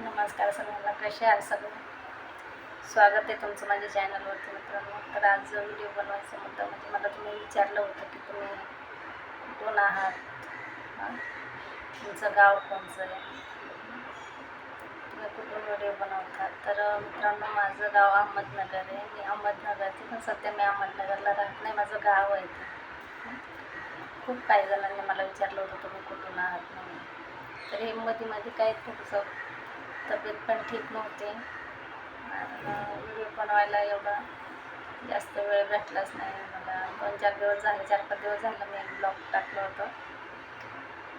नमस्कार सगळ्यांना कसे आहे सगळे? स्वागत आहे तुमचं माझ्या चॅनलवरती मित्रांनो. तर आज जो व्हिडिओ बनवायचा मुद्दा म्हणजे मला तुम्ही विचारलं होतं की तुम्ही कुठून आहात? तुमचं गाव कोणचं आहे? तुम्ही कुठून व्हिडिओ बनवतात तर मित्रांनो माझं गाव अहमदनगर आहे. मी अहमदनगरची पण सध्या मी अहमदनगरला राहत नाही. माझं गाव आहे ते खूप काही जणांनी मला विचारलं होतं तुम्ही कुठून आहात म्हणून. तर हे मध्ये मध्ये काय थोडंसं तब्येत पण ठीक नव्हती. आणि व्हिडिओ बनवायला एवढा जास्त वेळ भेटलाच नाही. मला दोन चार दिवस झाले चार पाच दिवस झालं मी ब्लॉग टाकलं होतं.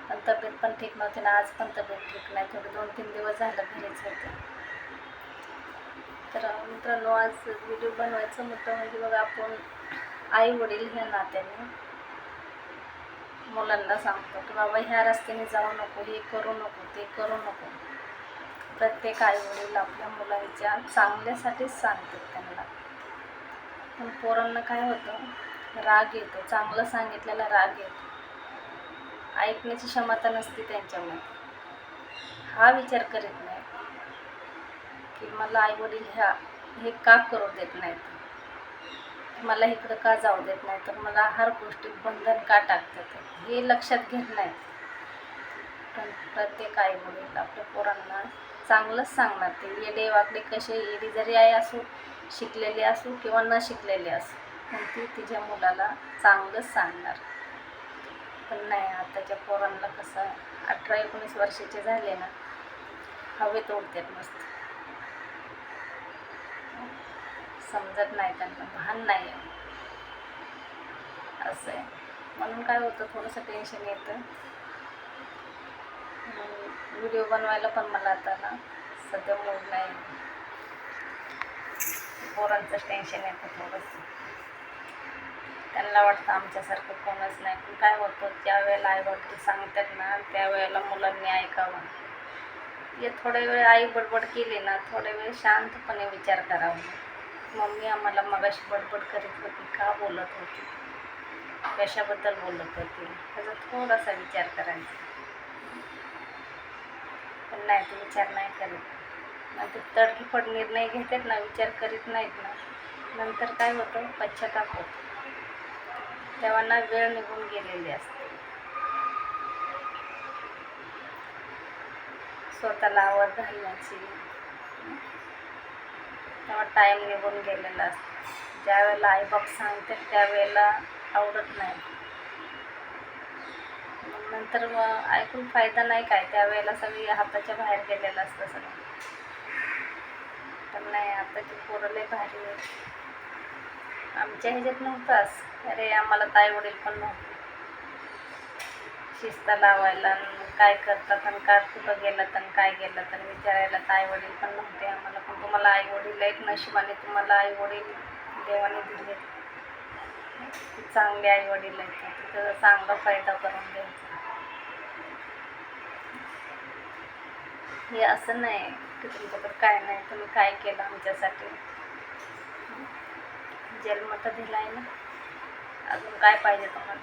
पण तब्येत पण ठीक नव्हती ना आज पण तब्येत ठीक नाही. थोडे दोन तीन दिवस झालं घरीच होते. तर मित्रांनो आज व्हिडिओ बनवायचं मुद्दा म्हणजे बघा आपण आई वडील ह्या नात्याने मुलांना सांगतो की बाबा ह्या रस्त्याने जाऊ नको हे करू नको ते करू नको. प्रत्येक आईवडील आपल्या मुलांच्या चांगल्यासाठीच सांगतात त्यांना. पण पोरांना काय होतं? राग येतो. चांगलं सांगितलेला राग येतो. ऐकण्याची क्षमता नसते त्यांच्यामध्ये. हा विचार करीत नाही. की मला आईवडील ह्या हे का करू देत नाहीत? मला इकडं का जाऊ देत नाही तर मला हर गोष्टीत बंधन का टाकतात? हे लक्षात घेत नाहीत. पण प्रत्येक आईवडील आपल्या पोरांना चांगलंच सांगणार ते. येडे वाकडे कसे येडी जरी आई असो शिकलेली असो किंवा न शिकलेली असो पण ती तिच्या मुलाला चांगलंच सांगणार. पण नाही आताच्या पोरांना कसं अठरा एकोणीस वर्षाचे झाले ना हवेत तोडतात मस्त. समजत नाही त्यांना भान नाही आहे. असं आहे. म्हणून काय होतं थोडंसं टेन्शन येतं. व्हिडिओ बनवायला पण मला आता ना सध्या मूड नाही. पोरांचं टेन्शन येतं थोडंसं. त्यांना वाटतं आमच्यासारखं कोणच नाही. पण काय होतं ज्या वेळेला आई वडील सांगतात ना त्यावेळेला मुलांनी ऐकावं. हे थोड्या वेळ आई बडबड केली ना थोड्या वेळ शांतपणे विचार करावा. मम्मी आम्हाला मगाशी बडबड करीत होती का बोलत होती? कशाबद्दल बोलत होती? त्याचा थोडासा विचार करायचा. पण नाही ते विचार नाही करत. नाही ते तडकीफड निर्णय घेतात ना विचार करीत नाहीत ना. नंतर काय होतं? पश्चाताप होतो. तेव्हा ना वेळ निघून गेलेली असते. स्वतःला आवड घालण्याची. तेव्हा टाईम निघून गेलेला असतो. ज्या वेळेला आईबाप सांगतात त्यावेळेला आवडत नाही. नंतर मग ऐकून फायदा नाही काय. त्यावेळेला सगळी हाताच्या बाहेर गेलेलं असतं सगळं. पण नाही आताची पोरं लय भारी आहे आमच्या ह्याच्यात नव्हताच. अरे आम्हाला ताई वडील पण नव्हते. शिस्ता लावायला आणि काय करतात आणि का कुठं गेलं आणि काय गेलं तर विचारायला ताई वडील पण नव्हते आम्हाला. पण तुम्हाला आई वडील एक नशिबाने तुम्हाला आई वडील देवाने दिले चांगले आई वडील आहेत त्याचा चांगला फायदा करून द्यायचा हे असं नाही की तुमच्याकडे काय नाही तुम्ही काय केलं आमच्यासाठी? जन्म तर दिला आहे ना. अजून काय पाहिजे तुम्हाला?